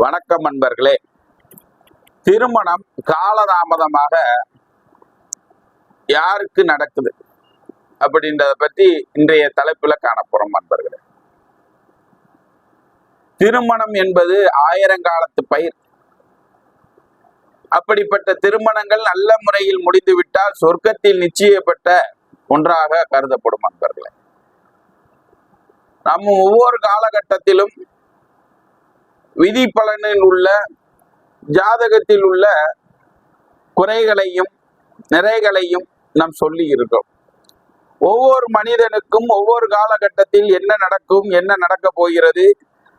வணக்கம் நண்பர்களே. திருமணம் காலதாமதமாக யாருக்கு நடக்குது? அப்படின்றத பத்தி இன்றைய தலைப்புல காணப்போறோம் நண்பர்களே. திருமணம் என்பது ஆயிரங்காலத்து பயிர். அப்படிப்பட்ட திருமணங்கள் நல்ல முறையில் முடிந்துவிட்டால் சொர்க்கத்தில் நிச்சயப்பட்ட ஒன்றாக கருதப்படும் நண்பர்களே. நம்ம ஒவ்வொரு காலகட்டத்திலும் விதி பலனில் உள்ள ஜாதகத்தில் உள்ள குறைகளையும் நிறைகளையும் நாம் சொல்லி இருக்கோம். ஒவ்வொரு மனிதனுக்கும் ஒவ்வொரு காலகட்டத்தில் என்ன நடக்கும் என்ன நடக்க போகிறது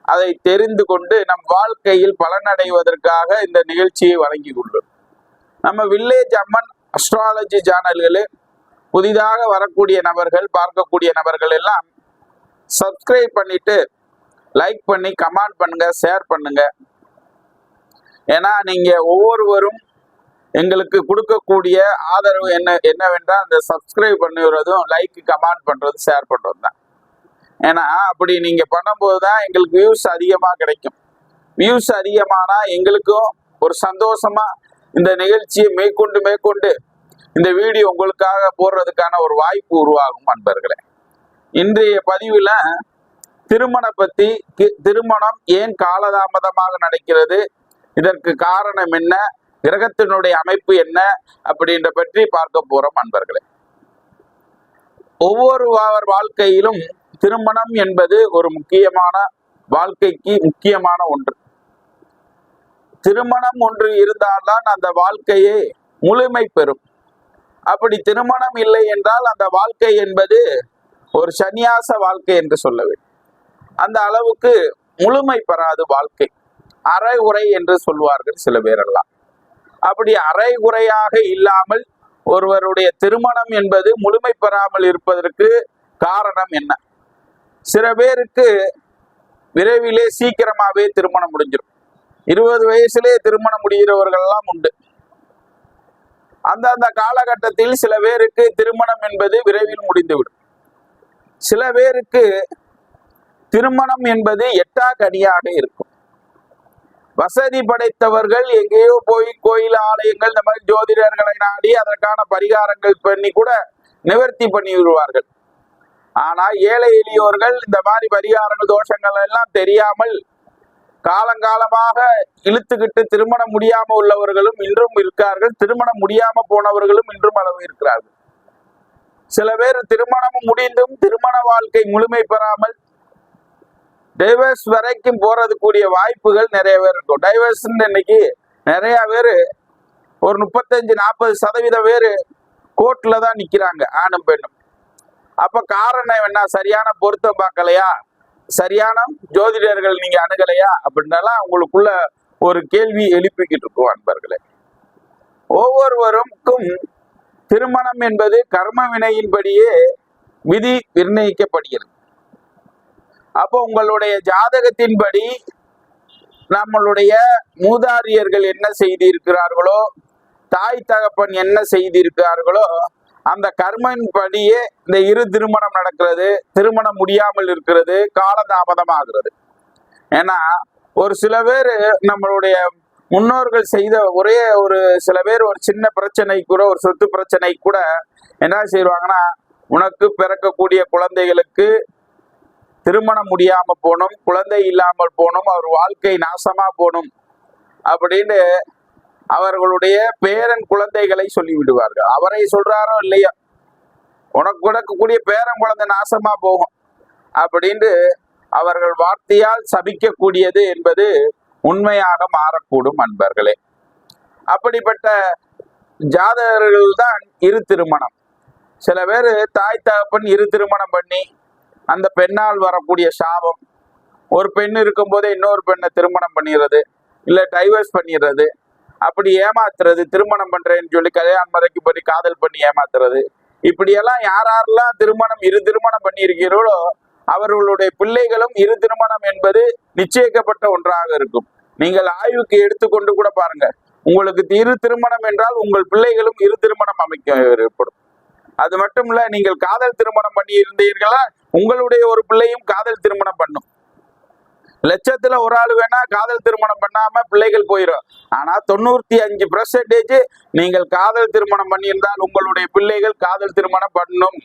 அதை தெரிந்து கொண்டு நம் வாழ்க்கையில் பலனடைவதற்காக இந்த நிகழ்ச்சியை வழங்கி கொள்ளும். நம்ம வில்லேஜ் அம்மன் அஸ்ட்ராலஜி சேனல்களில் புதிதாக வரக்கூடிய நபர்கள் பார்க்கக்கூடிய நபர்கள் எல்லாம் சப்ஸ்கிரைப் பண்ணிட்டு லைக் பண்ணி கமெண்ட் பண்ணுங்க ஷேர் பண்ணுங்க. ஏன்னா நீங்க ஒவ்வொருவரும் எங்களுக்கு கொடுக்கக்கூடிய ஆதரவு என்ன என்னவென்றால் அந்த சப்ஸ்கிரைப் பண்ணுறதும் லைக் கமெண்ட் பண்றதும் ஷேர் பண்றது தான். ஏன்னா அப்படி நீங்க பண்ணும்போது தான் எங்களுக்கு வியூஸ் அதிகமாக கிடைக்கும். வியூஸ் அதிகமானா எங்களுக்கும் ஒரு சந்தோஷமா இந்த நிகழ்ச்சியை மேற்கொண்டு மேற்கொண்டு இந்த வீடியோ உங்களுக்காக போடுறதுக்கான ஒரு வாய்ப்பு உருவாகும் அன்பர்களே. இன்றைய பதிவில் திருமண பத்தி தி- திருமணம் ஏன் காலதாமதமாக நடக்கிறது? இதற்கு காரணம் என்ன? கிரகத்தினுடைய அமைப்பு என்ன? அப்படின்ற பற்றி பார்க்க போறோம் அன்பர்களே. ஒவ்வொரு வாழ்க்கையிலும் திருமணம் என்பது ஒரு முக்கியமான வாழ்க்கைக்கு முக்கியமான ஒன்று. திருமணம் ஒன்று இருந்தால்தான் அந்த வாழ்க்கையே முழுமை பெறும். அப்படி திருமணம் இல்லை என்றால் அந்த வாழ்க்கை என்பது ஒரு சந்நியாச வாழ்க்கை என்று சொல்ல வேண்டும். அந்த அளவுக்கு முழுமை பெறாது வாழ்க்கை. அரை உரை என்று சொல்வார்கள் சில பேரெல்லாம். அப்படி அரை குறையாக இல்லாமல் ஒருவருடைய திருமணம் என்பது முழுமை பெறாமல் இருப்பதற்கு காரணம் என்ன? சில பேருக்கு விரைவிலே சீக்கிரமாவே திருமணம் முடிஞ்சிடும் இருபது வயசுலே திருமணம் முடிகிறவர்கள்லாம் உண்டு. அந்தந்த காலகட்டத்தில் சில பேருக்கு திருமணம் என்பது விரைவில் முடிந்துவிடும். சில பேருக்கு திருமணம் என்பது எட்டா கனியாக இருக்கும். வசதி படைத்தவர்கள் எங்கேயோ போய் கோயில் ஆலயங்கள் இந்த மாதிரி ஜோதிடர்களை நாடி அதற்கான பரிகாரங்கள் பண்ணி கூட நிவர்த்தி பண்ணி விடுவார்கள். ஆனா ஏழை எளியோர்கள் இந்த மாதிரி பரிகாரங்கள் தோஷங்கள் எல்லாம் தெரியாமல் காலங்காலமாக இழுத்துக்கிட்டு திருமணம் முடியாம உள்ளவர்களும் இன்றும் இருக்கார்கள். திருமணம் முடியாம போனவர்களும் இன்றும் அளவு இருக்கிறார்கள். சில பேர் திருமணம் முடிந்தும் திருமண வாழ்க்கை முழுமை பெறாமல் டைவர்ஸ் வரைக்கும் போறதுக்குரிய வாய்ப்புகள் நிறைய பேர் இருக்கும். டைவர்ஸ் இன்னைக்கு நிறைய பேர் ஒரு முப்பத்தஞ்சு நாற்பது சதவீதம் பேர் கோர்ட்ல தான் நிற்கிறாங்க ஆணும் பெண்ணும். அப்ப காரணம் என்ன? சரியான பொருத்தம் பார்க்கலையா? சரியான ஜோதிடர்கள் நீங்க அணுகலையா? அப்படின்னாலாம் உங்களுக்குள்ள ஒரு கேள்வி எழுப்பிக்கிட்டு இருக்கும் அன்பர்களே. ஒவ்வொருவருக்கும் திருமணம் என்பது கர்ம வினையின்படியே விதி நிர்ணயிக்கப்படுகிறது. அப்போ உங்களுடைய ஜாதகத்தின்படி நம்மளுடைய மூதாரியர்கள் என்ன செய்திருக்கிறார்களோ தாய் தகப்பன் என்ன செய்திருக்கிறார்களோ அந்த கர்மன் படியே இந்த இரு திருமணம் நடக்கிறது திருமணம் முடியாமல் இருக்கிறது காலதாமதமாகிறது. ஏன்னா ஒரு சில பேர் நம்மளுடைய முன்னோர்கள் செய்த ஒரே ஒரு சில பேர் ஒரு சின்ன பிரச்சனை கூட ஒரு சொத்து பிரச்சனை கூட என்ன செய்வாங்கன்னா உனக்கு பிறக்கக்கூடிய குழந்தைகளுக்கு திருமணம் முடியாம போனோம் குழந்தை இல்லாமல் போனோம் அவர் வாழ்க்கை நாசமா போனோம் அப்படின்னு அவர்களுடைய பேரன் குழந்தைகளை சொல்லி விடுவார்கள் அவரை சொல்றாரோ இல்லையோ? உனக்கு கொடுக்கக்கூடிய பேரன் குழந்தை நாசமா போகும் அப்படின்ட்டு அவர்கள் வார்த்தையால் சபிக்கக்கூடியது என்பது உண்மையாக மாறக்கூடும் அன்பர்களே. அப்படிப்பட்ட ஜாதகர்கள் தான் இரு திருமணம். சில பேர் தாய் தகப்பன் இரு திருமணம் பண்ணி அந்த பெண்ணால் வரக்கூடிய சாபம். ஒரு பெண் இருக்கும்போதே இன்னொரு பெண்ணை திருமணம் பண்ணிடுறது இல்லை டைவர்ஸ் பண்ணிடுறது. அப்படி ஏமாத்துறது திருமணம் பண்ணுறேன்னு சொல்லி கல்யாணம் வரைக்கும் பண்ணி காதல் பண்ணி ஏமாத்துறது. இப்படியெல்லாம் யார் யாரெல்லாம் திருமணம் இரு திருமணம் பண்ணியிருக்கிறீர்களோ அவர்களுடைய பிள்ளைகளும் இரு திருமணம் என்பது நிச்சயிக்கப்பட்ட ஒன்றாக இருக்கும். நீங்கள் ஆய்வுக்கு எடுத்துக்கொண்டு கூட பாருங்க. உங்களுக்கு இரு திருமணம் என்றால் உங்கள் பிள்ளைகளும் இரு திருமணம் அமைக்க ஏற்படும். அது மட்டும் இல்ல நீங்கள் காதல் திருமணம் பண்ணி இருந்தீர்களா உங்களுடைய ஒரு பிள்ளையும் காதல் திருமணம் பண்ணும். லட்சத்துல ஒரு ஆள் வேணா காதல் திருமணம் பண்ணாம பிள்ளைகள் போயிடும் ஆனா தொண்ணூத்தி அஞ்சு பெர்சன்டேஜ் நீங்கள் காதல் திருமணம் பண்ணியிருந்தால் உங்களுடைய பிள்ளைகள் காதல் திருமணம் பண்ணும்.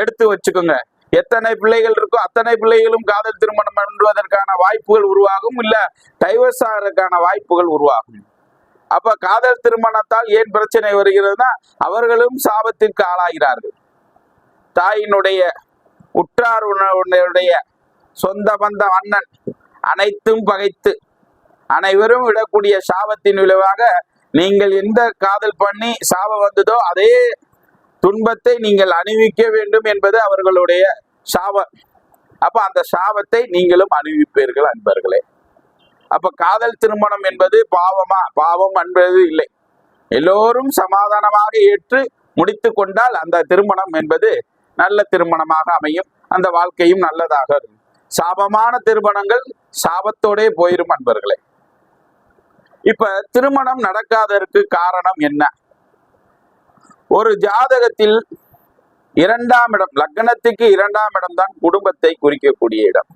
எடுத்து வச்சுக்கோங்க. எத்தனை பிள்ளைகள் இருக்கோ அத்தனை பிள்ளைகளும் காதல் திருமணம் பண்ணுவதற்கான வாய்ப்புகள் உருவாகும் இல்ல டைவர்ஸ் ஆகிறதுக்கான வாய்ப்புகள் உருவாகும். அப்ப காதல் திருமணத்தால் ஏன் பிரச்சனை வருகிறதுனா அவர்களும் சாபத்திற்கு ஆளாகிறார்கள். தாயினுடைய உற்றார் உணவுடைய சொந்த பந்த அண்ணன் அனைத்தும் பகைத்து அனைவரும் விடக்கூடிய சாபத்தின் விளைவாக நீங்கள் எந்த காதல் பண்ணி சாபம் வந்ததோ அதே துன்பத்தை நீங்கள் அணிவிக்க வேண்டும் என்பது அவர்களுடைய சாபம். அப்ப அந்த சாபத்தை நீங்களும் அணிவிப்பீர்கள் அன்பர்களே. அப்ப காதல் திருமணம் என்பது பாவமா பாவம் என்பது இல்லை. எல்லோரும் சமாதானமாக ஏற்று முடித்து கொண்டால் அந்த திருமணம் என்பது நல்ல திருமணமாக அமையும். அந்த வாழ்க்கையும் நல்லதாக இருக்கும். சாபமான திருமணங்கள் சாபத்தோடே போயிரும் அன்பர்களே. இப்ப திருமணம் நடக்காததற்கு காரணம் என்ன? ஒரு ஜாதகத்தில் இரண்டாம் இடம் லக்னத்துக்கு இரண்டாம் இடம் தான் குடும்பத்தை குறிக்கக்கூடிய இடம்.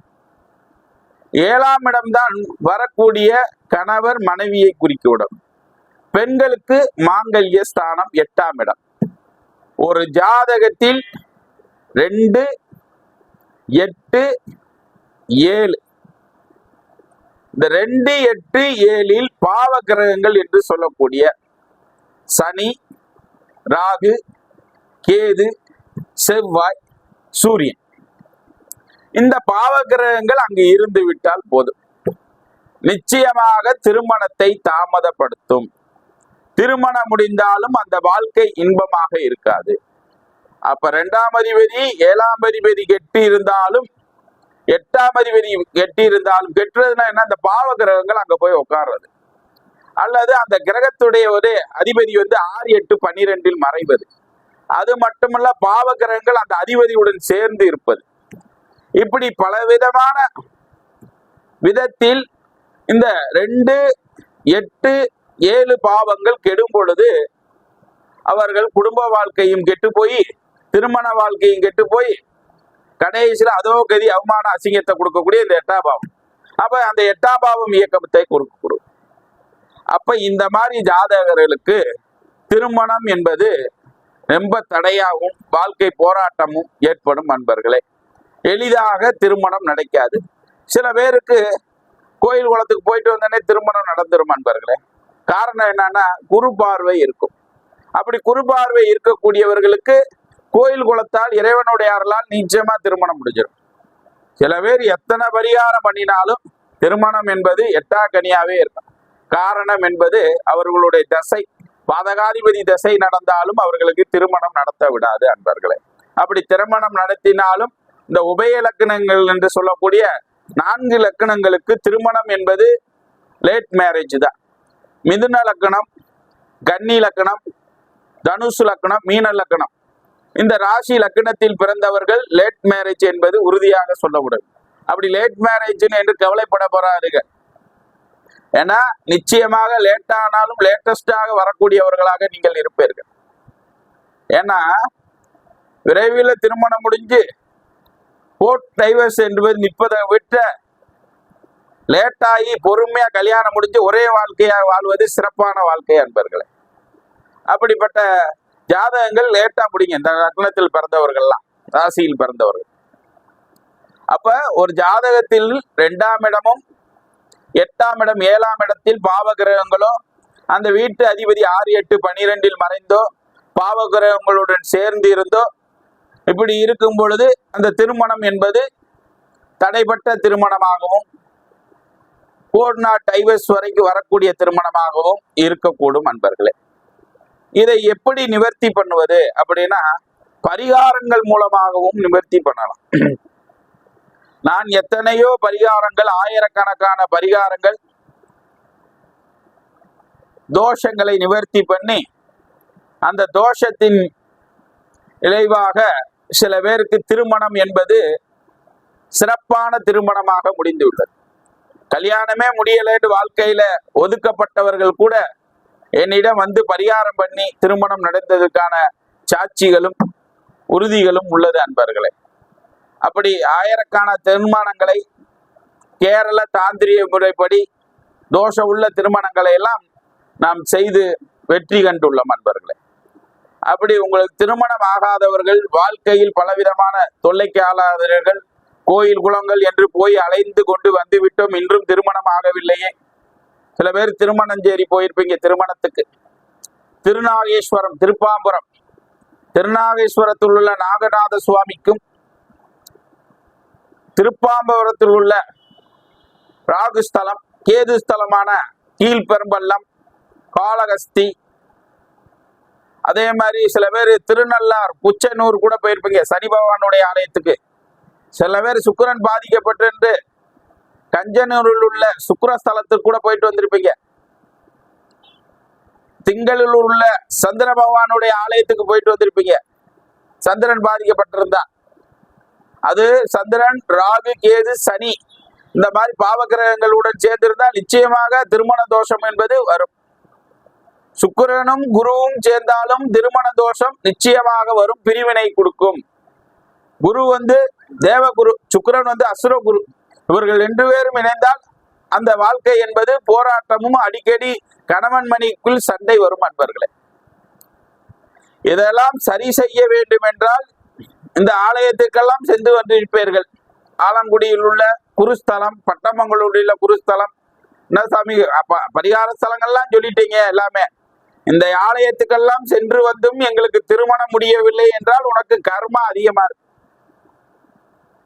ஏழாம் இடம்தான் வரக்கூடிய கணவர் மனைவியை குறிக்கிவிடும் பெண்களுக்கு மாங்கல்ய ஸ்தானம் எட்டாம் இடம். ஒரு ஜாதகத்தில் ரெண்டு எட்டு ஏழு. இந்த ரெண்டு எட்டு ஏழில் பாவ கிரகங்கள் என்று சொல்லக்கூடிய சனி ராகு கேது செவ்வாய் சூரியன். இந்த பாவ கிரகங்கள் அங்கு இருந்து விட்டால் போதும். நிச்சயமாக திருமணத்தை தாமதப்படுத்தும். திருமணம் முடிந்தாலும் அந்த வாழ்க்கை இன்பமாக இருக்காது. அப்ப ரெண்டாம் அதிபதி ஏழாம் அதிபதி கெட்டு இருந்தாலும் எட்டாம் அதிபதி கெட்டி இருந்தாலும் கெட்டுறதுன்னா என்ன? அந்த பாவ கிரகங்கள் அங்க போய் உட்கார்றது அல்லது அந்த கிரகத்துடைய ஒரு அதிபதி வந்து ஆறு எட்டு பன்னிரெண்டில் மறைவது. அது மட்டுமல்ல பாவ கிரகங்கள் அந்த அதிபதியுடன் சேர்ந்து இருப்பது. இப்படி பலவிதமான விதத்தில் இந்த ரெண்டு எட்டு ஏழு பாவங்கள் கெடும் பொழுது அவர்கள் குடும்ப வாழ்க்கையும் கெட்டு போய் திருமண வாழ்க்கையும் கெட்டு போய் கடைசியில் அதோ கதி அவமான அசிங்கத்தை கொடுக்கக்கூடிய இந்த எட்டாம் பாவம். அப்ப அந்த எட்டாம் பாவம் இயக்கத்தை கொடுக்கக்கூடும் அப்ப இந்த மாதிரி ஜாதகர்களுக்கு திருமணம் என்பது ரொம்ப தடையாகவும் வாழ்க்கை போராட்டமும் ஏற்படும் அன்பர்களே. எளிதாக திருமணம் நடக்காது. சில பேருக்கு கோயில் குளத்துக்கு போயிட்டு வந்தோடனே திருமணம் நடந்துரும் அன்பர்களே. காரணம் என்னன்னா குரு பார்வை இருக்கும். அப்படி குரு பார்வை இருக்கக்கூடியவர்களுக்கு கோயில் குளத்தால் இறைவனுடைய அருளால் நிச்சயமா திருமணம் முடிஞ்சிடும் சில பேர் எத்தனை பரிகாரம் பண்ணினாலும் திருமணம் என்பது எட்டா கனியாவே இருக்கும். காரணம் என்பது அவர்களுடைய தசை. பாதகாதிபதி தசை நடந்தாலும் அவர்களுக்கு திருமணம் நடத்த விடாது அன்பர்களே. அப்படி திருமணம் நடத்தினாலும் இந்த உபய இலக்கணங்கள் என்று சொல்லக்கூடிய நான்கு இலக்கணங்களுக்கு திருமணம் என்பது லேட் மேரேஜ் தான். மிதுன லக்கணம் கன்னி லக்கணம் தனுசு லக்கணம் மீன லக்கணம் இந்த ராசி லக்கணத்தில் பிறந்தவர்கள் லேட் மேரேஜ் என்பது உறுதியாக சொல்லப்படும். அப்படி லேட் மேரேஜ் என்று கவலைப்பட போறாருங்க ஏன்னா நிச்சயமாக லேட் ஆனாலும் லேட்டஸ்டாக வரக்கூடியவர்களாக நீங்கள் இருப்பீர்கள். ஏன்னா விரைவில் திருமணம் முடிஞ்சு கோர்ட் டைவர்ஸ் என்பது நிற்பதை விட்ட லேட்டாகி பொறுமையா கல்யாணம் முடிஞ்சு ஒரே வாழ்க்கையாக வாழ்வது சிறப்பான வாழ்க்கை அன்பர்களே. அப்படிப்பட்ட ஜாதகங்கள் லேட்டா முடிங்க இந்த லக்னத்தில் பிறந்தவர்கள்லாம் ராசியில் பிறந்தவர்கள். அப்ப ஒரு ஜாதகத்தில் ரெண்டாம் இடமும் எட்டாம் இடம் ஏழாம் இடத்தில் பாவ கிரகங்களோ அந்த வீட்டு அதிபதி ஆறு எட்டு பனிரெண்டில் மறைந்தோ பாவ கிரகங்களுடன் சேர்ந்து இருந்தோ இப்படி இருக்கும் பொழுது அந்த திருமணம் என்பது தடைப்பட்ட திருமணமாகவும் கோர்னா டைவர்ஸ் வரைக்கும் வரக்கூடிய திருமணமாகவும் இருக்கக்கூடும் அன்பர்களே. இதை எப்படி நிவர்த்தி பண்ணுவது அப்படின்னா பரிகாரங்கள் மூலமாகவும் நிவர்த்தி பண்ணலாம். நான் எத்தனையோ பரிகாரங்கள் ஆயிரக்கணக்கான பரிகாரங்கள் தோஷங்களை நிவர்த்தி பண்ணி அந்த தோஷத்தின் விளைவாக சில பேருக்கு திருமணம் என்பது சிறப்பான திருமணமாக முடிந்துள்ளது கல்யாணமே முடியலைன்னு வாழ்க்கையில ஒதுக்கப்பட்டவர்கள் கூட என்னிடம் வந்து பரிகாரம் பண்ணி திருமணம் நடந்ததற்கான சாட்சிகளும் உறுதிகளும் உள்ளது அன்பர்களே. அப்படி ஆயிரக்கான திருமணங்களை கேரள தாந்திரிய முறைப்படி தோஷம் உள்ள திருமணங்களை எல்லாம் நாம் செய்து வெற்றி கண்டுள்ளோம் அன்பர்களே. அப்படி உங்களுக்கு திருமணம் ஆகாதவர்கள் வாழ்க்கையில் பலவிதமான தொல்லைக்கு ஆளாதவர்கள் கோயில் குளங்கள் என்று போய் அலைந்து கொண்டு வந்து விட்டோம் இன்றும் திருமணம் ஆகவில்லையே. சில பேர் திருமணஞ்சேரி போயிருப்பீங்க திருமணத்துக்கு. திருநாகேஸ்வரம் திருப்பாம்புரம். திருநாகேஸ்வரத்தில் உள்ள நாகநாத சுவாமிக்கும் திருப்பாம்புரத்தில் உள்ள ராகுஸ்தலம் கேது ஸ்தலமான கீழ்பெரும்பள்ளம் காளகஸ்தி அதே மாதிரி சில பேர் திருநள்ளார் புச்சனூர் கூட போயிருப்பீங்க சனி பகவானுடைய ஆலயத்துக்கு. சில பேர் சுக்கிரன் பாதிக்கப்பட்டு கஞ்சனூரில் உள்ள சுக்கரஸ்தலத்துக்கு கூட போயிட்டு வந்திருப்பீங்க. திங்களில் உள்ள சந்திர பகவானுடைய ஆலயத்துக்கு போயிட்டு வந்திருப்பீங்க. சந்திரன் பாதிக்கப்பட்டிருந்தா. அது சந்திரன் ராகு கேது சனி இந்த மாதிரி பாவகிரகங்களுடன் சேர்ந்திருந்தால் நிச்சயமாக திருமண தோஷம் என்பது வரும். சுக்கிரனும் குருவும் சேர்ந்தாலும் திருமண தோஷம் நிச்சயமாக வரும் பிரிவினை கொடுக்கும். குரு வந்து தேவகுரு சுக்கிரன் வந்து அசுர குரு இவர்கள் ரெண்டு பேரும் இணைந்தால் அந்த வாழ்க்கை என்பது போராட்டமும் அடிக்கடி கணவன் மணிக்குள் சண்டை வரும் அன்பர்களே. இதெல்லாம் சரி செய்ய வேண்டும் என்றால் இந்த ஆலயத்துக்கெல்லாம் சென்று வந்திருப்பீர்கள். ஆலங்குடியில் உள்ள குருஸ்தலம் பட்டமங்களூரில் உள்ள குருஸ்தலம் என்ன சாமி பரிகார ஸ்தலங்கள்லாம் சொல்லிட்டீங்க எல்லாமே. இந்த ஆலயத்துக்கெல்லாம் சென்று வந்தும் எங்களுக்கு திருமணம் முடியவில்லை என்றால் உனக்கு கர்மா அதிகமா இருக்கு.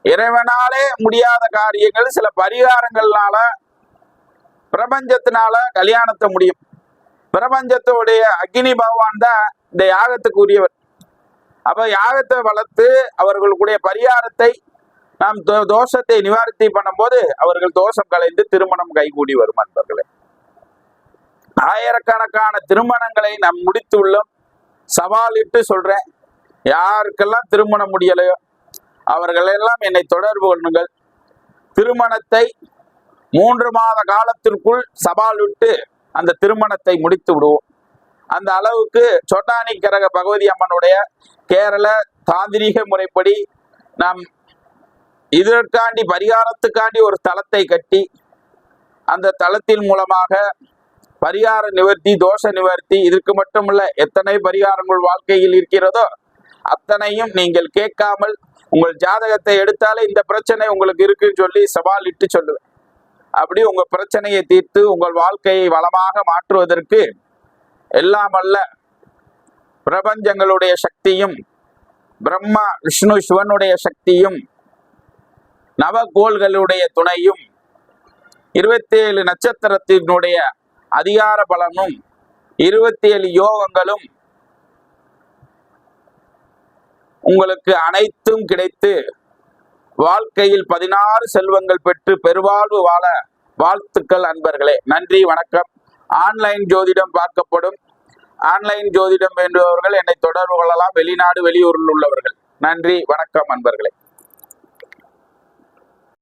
இறைவனாலே முடியாத காரியங்கள் சில பரிகாரங்கள்னால பிரபஞ்சத்தினால கல்யாணத்தை முடியும். பிரபஞ்சத்துடைய அக்னி பகவான் தான் இந்த யாகத்துக்கு உரியவர் அப்ப யாகத்தை வளர்த்து அவர்களுடைய பரிகாரத்தை நாம் தோ- தோஷத்தை நிவார்த்தி பண்ணும்போது அவர்கள் தோஷம் கலைந்து திருமணம் கைகூடி வரும் அன்பர்களே. ஆயிரக்கணக்கான திருமணங்களை நாம் முடித்துள்ளோம். சவாலிட்டு சொல்றேன். யாருக்கெல்லாம் திருமணம் முடியலையோ அவர்களெல்லாம் என்னை தொடர்பு கொள்ளுங்கள். திருமணத்தை மூன்று மாத காலத்திற்குள் சவால் விட்டு அந்த திருமணத்தை முடித்து விடுவோம். அந்த அளவுக்கு சொட்டானி கரக பகவதி அம்மனுடைய கேரள தாந்திரீக முறைப்படி நாம் இதற்காண்டி பரிகாரத்துக்காண்டி ஒரு தளத்தை கட்டி அந்த தளத்தின் மூலமாக பரிகார நிவர்த்தி தோஷ நிவர்த்தி இதற்கு மட்டுமல்ல எத்தனை பரிகாரங்கள் வாழ்க்கையில் இருக்கிறதோ அத்தனையும் நீங்கள் கேட்காமல் உங்கள் ஜாதகத்தை எடுத்தாலே இந்த பிரச்சனை உங்களுக்கு இருக்குன்னு சொல்லி சவால் இட்டு சொல்லுவேன். அப்படி உங்க பிரச்சனையை தீர்த்து உங்கள் வாழ்க்கையை வளமாக மாற்றுவதற்கு எல்லாம் அல்ல பிரபஞ்சங்களுடைய சக்தியும் பிரம்மா விஷ்ணு சிவனுடைய சக்தியும் நவகோள்களுடைய துணையும் இருபத்தி ஏழு நட்சத்திரத்தினுடைய அதிகார பலனும் இருபத்தி ஏழு யோகங்களும் உங்களுக்கு அனைத்தும் கிடைத்து வாழ்க்கையில் பதினாறு செல்வங்கள் பெற்று பெருவாழ்வு வாழ வாழ்த்துக்கள் அன்பர்களே. நன்றி வணக்கம். ஆன்லைன் ஜோதிடம் பார்க்கப்படும். ஆன்லைன் ஜோதிடம் வேண்டுபவர்கள் என்னை தொடர்பு கொள்ளலாம். வெளிநாடு வெளியூரில் உள்ளவர்கள். நன்றி வணக்கம் அன்பர்களே.